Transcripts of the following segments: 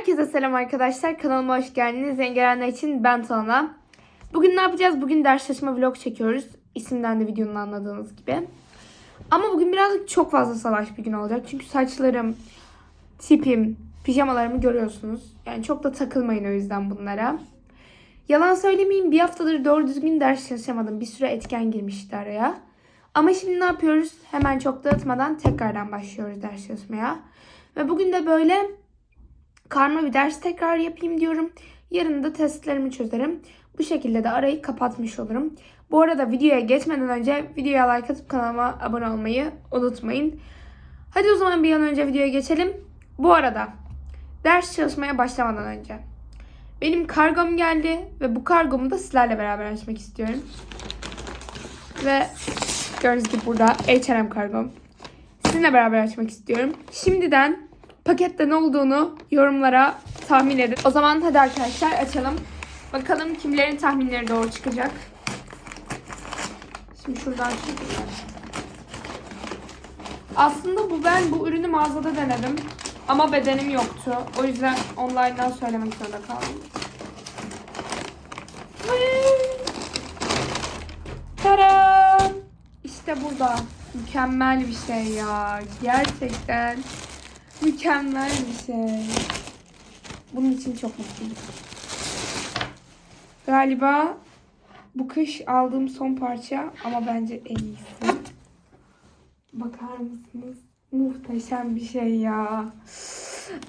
Herkese selam arkadaşlar. Kanalıma hoş geldiniz. Zengerenler için ben Tuana. Bugün ne yapacağız? Bugün ders çalışma vlog çekiyoruz. İsimden de videonun anladığınız gibi. Ama bugün birazcık çok fazla salaş bir gün olacak. Çünkü saçlarım, tipim, pijamalarımı görüyorsunuz. Yani çok da takılmayın o yüzden bunlara. Yalan söylemeyeyim bir haftadır doğru düzgün ders çalışamadım. Bir süre etken girmişti araya. Ama şimdi ne yapıyoruz? Hemen çok dağıtmadan tekrardan başlıyoruz ders çalışmaya. Ve bugün de böyle karma bir ders tekrar yapayım diyorum. Yarın da testlerimi çözerim. Bu şekilde de arayı kapatmış olurum. Bu arada videoya geçmeden önce videoya like atıp kanalıma abone olmayı unutmayın. Hadi o zaman bir an önce videoya geçelim. Bu arada ders çalışmaya başlamadan önce benim kargom geldi ve bu kargomu da sizlerle beraber açmak istiyorum. Ve gördüğünüz gibi burada H&M kargom. Sizinle beraber açmak istiyorum. Şimdiden pakette ne olduğunu yorumlara tahmin edin. O zaman hadi arkadaşlar açalım. Bakalım kimlerin tahminleri doğru çıkacak. Şimdi şuradan çekeyim. Aslında bu ben bu ürünü mağazada denedim. Ama bedenim yoktu. O yüzden online'dan söylemek zorunda kaldım. Tadam! İşte burada. Mükemmel bir şey ya. Gerçekten mükemmel bir şey. Bunun için çok mutluyum. Galiba bu kış aldığım son parça ama bence en iyisi. Bakar mısınız? Muhteşem bir şey ya.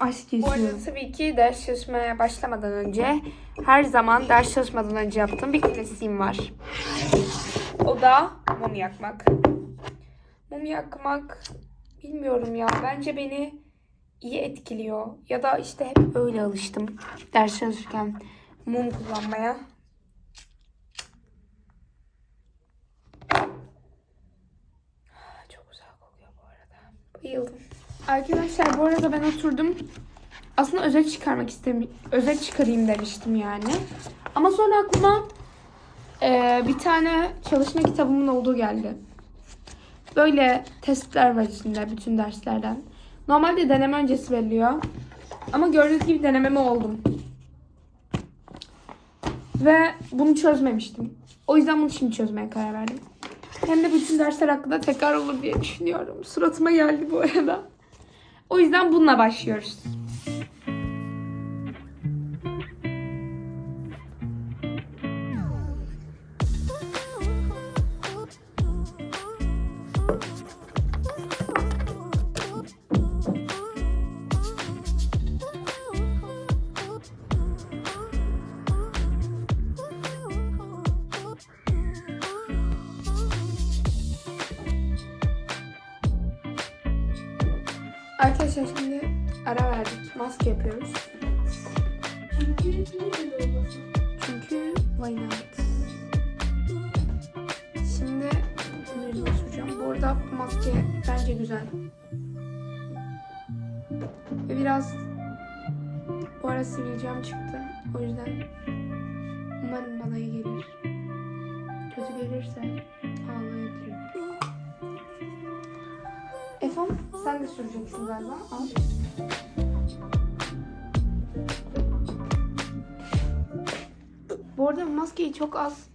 Aşk yaşıyorum. Bu arada tabii ki ders çalışmaya başlamadan önce her zaman ders çalışmadan önce yaptığım bir klasiğim var. O da mum yakmak. Mum yakmak bilmiyorum ya. Bence beni iyi etkiliyor. Ya da işte hep öyle alıştım. Ders çalışırken mum kullanmaya. Çok güzel kokuyor bu arada. Bayıldım. Arkadaşlar bu arada ben oturdum. Aslında özet çıkarmak istemi özet çıkarayım demiştim yani. Ama sonra aklıma eee, bir tane çalışma kitabımın olduğu geldi. Böyle testler var içinde bütün derslerden. Normalde deneme öncesi veriliyor. Ama gördüğünüz gibi denememe oldum. Ve bunu çözmemiştim. O yüzden bunu şimdi çözmeye karar verdim. Hem de bütün dersler hakkında tekrar olur diye düşünüyorum. Suratıma geldi bu arada. O yüzden bununla başlıyoruz. Arkadaşlar şimdi ara verdik. Maske yapıyoruz. Çünkü why not? Şimdi bunu yüzüme süreceğim. Bu arada maske bence güzel. Ve biraz bu ara sivilcem çıktı. O yüzden umarım bana iyi gelir. Kötü gelirse Efon sen de süreceksin galiba. Al. Bu arada maskeyi çok az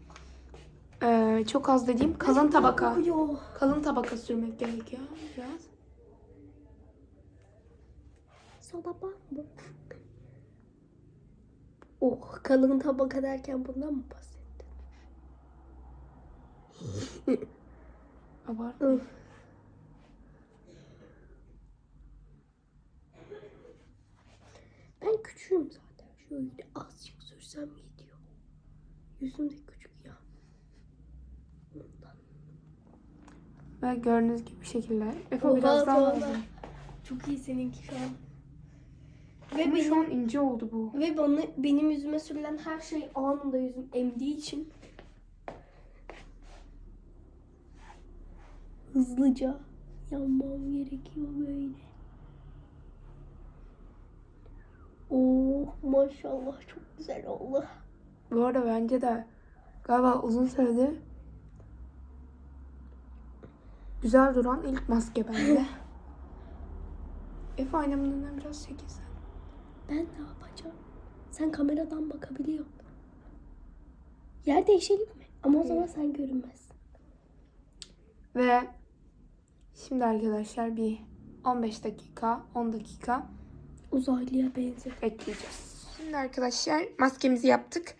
eee, çok az dediğim kalın tabaka kalın tabaka sürmek gerekiyor biraz. Sana bak? Oh kalın tabaka derken bundan mı bahsettin? Abart. Öf. Ben küçüğüm zaten. Şöyle azıcık sürsem yetiyor. Yüzüm de küçük ya. Ondan. Ve gördüğünüz gibi bir şekilde. Efe Oha, biraz daha vallahi. lazım. Çok iyi seninki şu an. Ve Ama benim, şu an ince oldu bu. ve bana, benim yüzüme sürülen her şey anında yüzüm emdiği için hızlıca yanmam gerekiyor böyle. Oh maşallah çok güzel oldu. Bu arada bence de galiba uzun süredir güzel duran ilk maske bende. Efe aynamın önünden biraz çekilsen. Ben ne yapacağım? Sen kameradan bakabiliyorsun. Yer değişelim mi? Ama o zaman sen görünmezsin. Ve şimdi arkadaşlar bir 15 dakika, 10 dakika Uzaylıya benziyor. bekleyeceğiz. Şimdi arkadaşlar maskemizi yaptık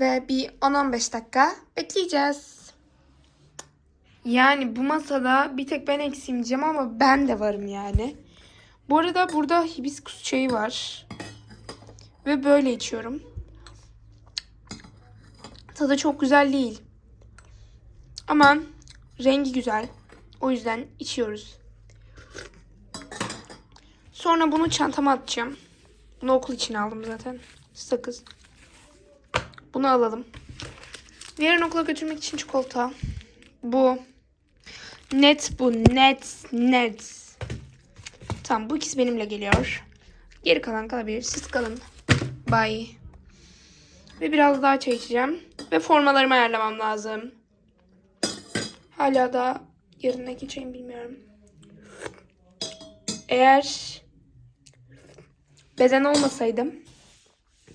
ve bir 10-15 dakika bekleyeceğiz. Yani bu masada bir tek ben eksiğim diyeceğim ama ben de varım yani. Bu arada burada hibiskus çayı var. Ve böyle içiyorum. Tadı çok güzel değil. Ama rengi güzel. O yüzden içiyoruz. Sonra bunu çantama atacağım. Bunu okul için aldım zaten. Sakız. Bunu alalım. Yarın okula götürmek için çikolata. Bu. Net bu. Net. Net. Tamam bu ikisi benimle geliyor. Geri kalan kalabilir. Siz kalın. Bye. Ve biraz daha çay içeceğim. Ve formalarımı ayarlamam lazım. Hala da yarın ne geçeceğim bilmiyorum. Eğer beden olmasaydım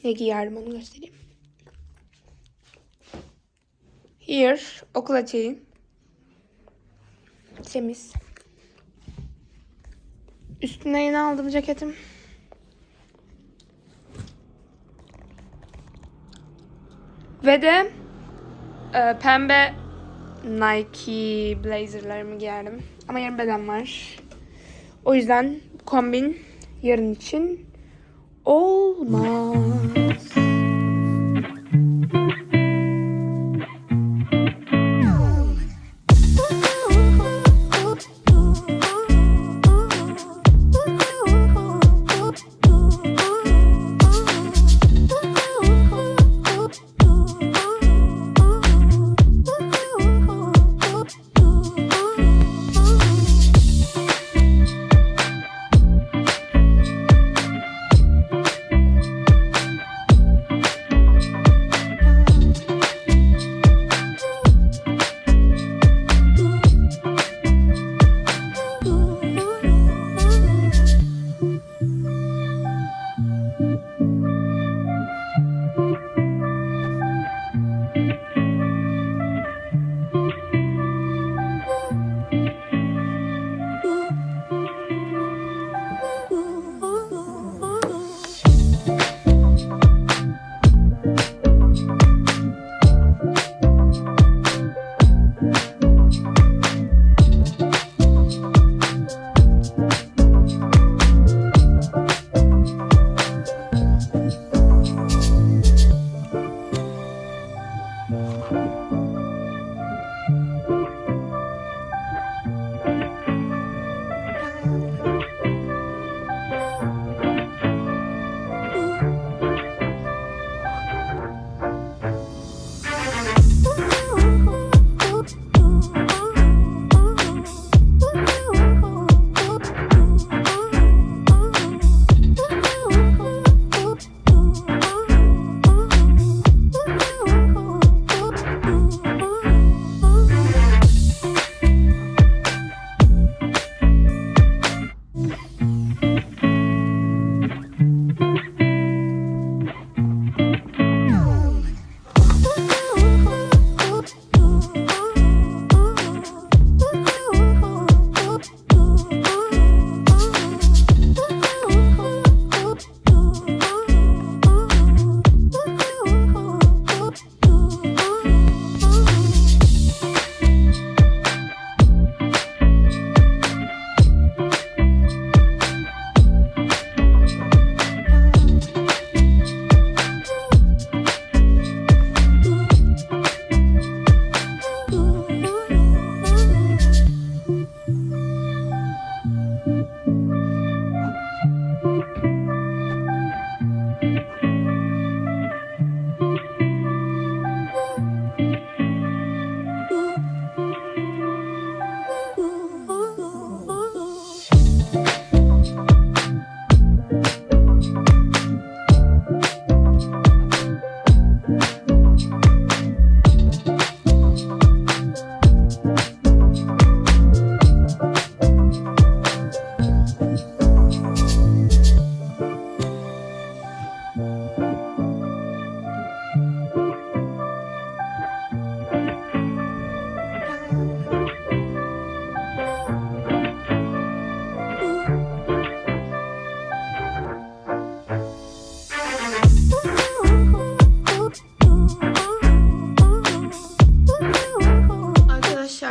ne giyerdim onu göstereyim. Here okul açayım. Temiz. Üstüne yeni aldım ceketim. Ve de e, pembe Nike blazerlarımı giyerdim. Ama yarın beden var. O yüzden kombin yarın için olmaz.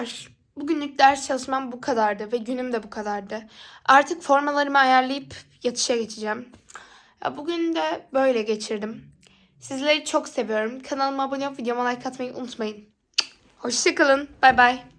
Arkadaşlar bugünlük ders çalışmam bu kadardı ve günüm de bu kadardı. Artık formalarımı ayarlayıp yatışa geçeceğim. Bugün de böyle geçirdim. Sizleri çok seviyorum. Kanalıma abone olup videoma like atmayı unutmayın. Hoşçakalın. Bay bay.